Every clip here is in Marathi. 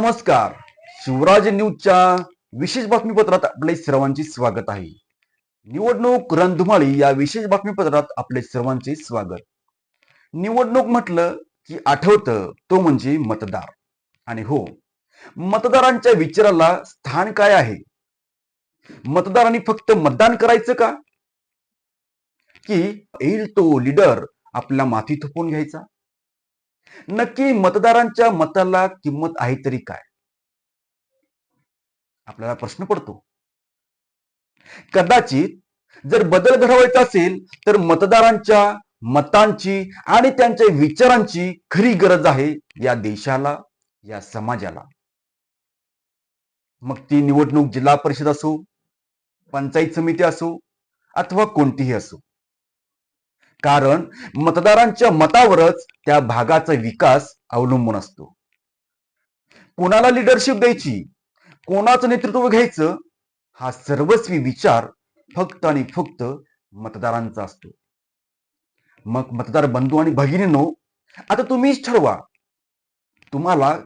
नमस्कार. शिवराज न्यूजच्या विशेष बातमीपत्रात आपले सर्वांचे स्वागत आहे. निवडणूक रणधुमाळी या विशेष बातमीपत्रात आपले सर्वांचे स्वागत. निवडणूक म्हटलं की आठवतं तो म्हणजे मतदार. आणि हो मतदारांच्या विचाराला स्थान काय आहे? मतदारांनी फक्त मतदान करायचं का? की येईल तो लीडर आपल्या माथी थोपून घ्यायचा? नक्की मतदारांच्या मताला किंमत आहे तरी काय? आपल्याला प्रश्न पडतो. कदाचित जर बदल घडवायचा असेल तर मतदारांच्या मतांची आणि त्यांच्या विचारांची खरी गरज आहे या देशाला या समाजाला. मग ती निवडणूक जिल्हा परिषद असो पंचायत समिती असो अथवा कोणतीही असो. कारण मतदारांच्या मतावरच त्या भागाचा विकास अवलंबून असतो. कोणाला लिडरशिप द्यायची कोणाचं नेतृत्व घ्यायचं हा सर्वस्वी विचार फक्त आणि फक्त मतदारांचा असतो. मग मतदार बंधू आणि भगिनींनो आता तुम्हीच ठरवा. तुम्हाला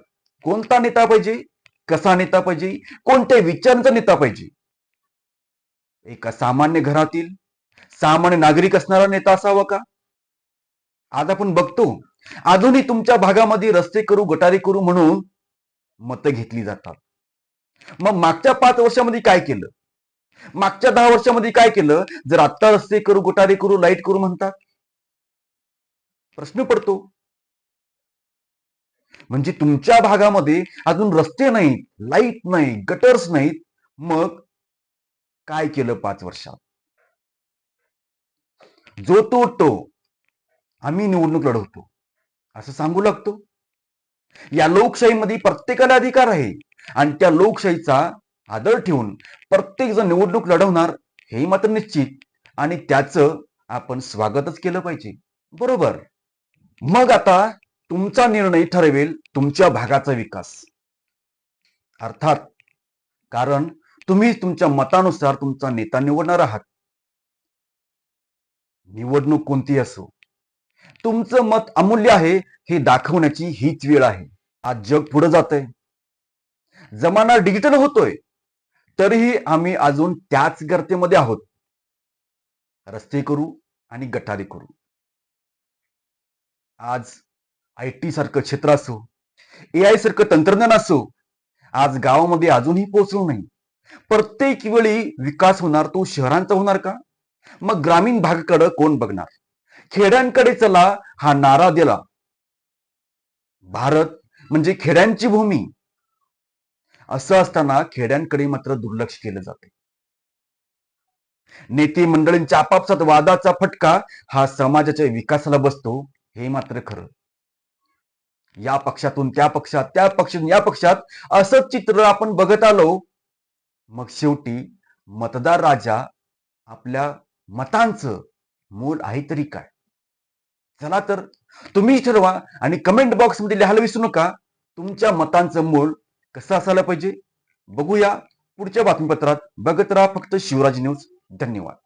कोणता नेता पाहिजे कसा नेता पाहिजे कोणत्या विचारांचा नेता पाहिजे? एका सामान्य घरातील सामान्य नागरिक असणारा नेता असावा का? आज आपण बघतो अजूनही तुमच्या भागामध्ये रस्ते करू गटारी करू म्हणून मतं घेतली जातात. मग मागच्या पाच वर्षामध्ये काय केलं? मागच्या दहा वर्षामध्ये काय केलं? जर आत्ता रस्ते करू गटारी करू लाइट करू म्हणतात? प्रश्न पडतो. म्हणजे तुमच्या भागामध्ये अजून रस्ते नाहीत लाइट नाही गटर्स नाहीत मग काय केलं पाच वर्षात? जो तो तो आम्ही निवडणूक लढवतो. असं सांगू लागतो. या लोकशाहीमध्ये प्रत्येकाला अधिकार आहे आणि त्या लोकशाहीचा आदर ठेवून प्रत्येक जण निवडणूक लढवणार हे मात्र निश्चित आणि त्याचं आपण स्वागतच केलं पाहिजे. बरोबर? मग आता तुमचा निर्णय ठरवेल तुमच्या भागाचा विकास. अर्थात कारण तुम्ही तुमच्या मतानुसार तुमचा नेता निवडणार आहात. निवडणूक कोणती असो. तुमचं मत अमूल्य आहे हे दाखवण्याची हीच वेळ आहे. आज जग पुढे जात आहे जमाना डिजिटल होतोय. तरीही आम्ही अजून त्याच गर्तेमध्ये आहोत. रस्ते करू आणि गटारी करू. आज आय टी सारखं क्षेत्र असो ए आय सारखं तंत्रज्ञान असो आज गावामध्ये अजूनही पोहोचलो नाही. प्रत्येक वेळी विकास होणार तो शहरांचा होणार का? मग ग्रामीण भागाकडे कोण बघणार? खेड्यांकडे चला हा नारा दिला. भारत म्हणजे खेड्यांची भूमी. असं असताना खेड्यांकडे मात्र दुर्लक्ष केलं जाते नेते मंडळींच्या आपापसात वादाचा फटका हा समाजाच्या विकासाला बसतो हे मात्र खरं. या पक्षातून त्या पक्षात त्या पक्षातून या पक्षात असंच चित्र आपण बघत आलो. मग शेवटी मतदार राजा आपल्या मतांचं मूल आहे तरी काय? चला तर तुम्ही ठरवा आणि कमेंट बॉक्समध्ये लिहायला विसरू नका. तुमच्या मतांचं मूल कसं असायला पाहिजे? बघूया पुढच्या बातमीपत्रात. बघत राहा फक्त शिवराज न्यूज. धन्यवाद.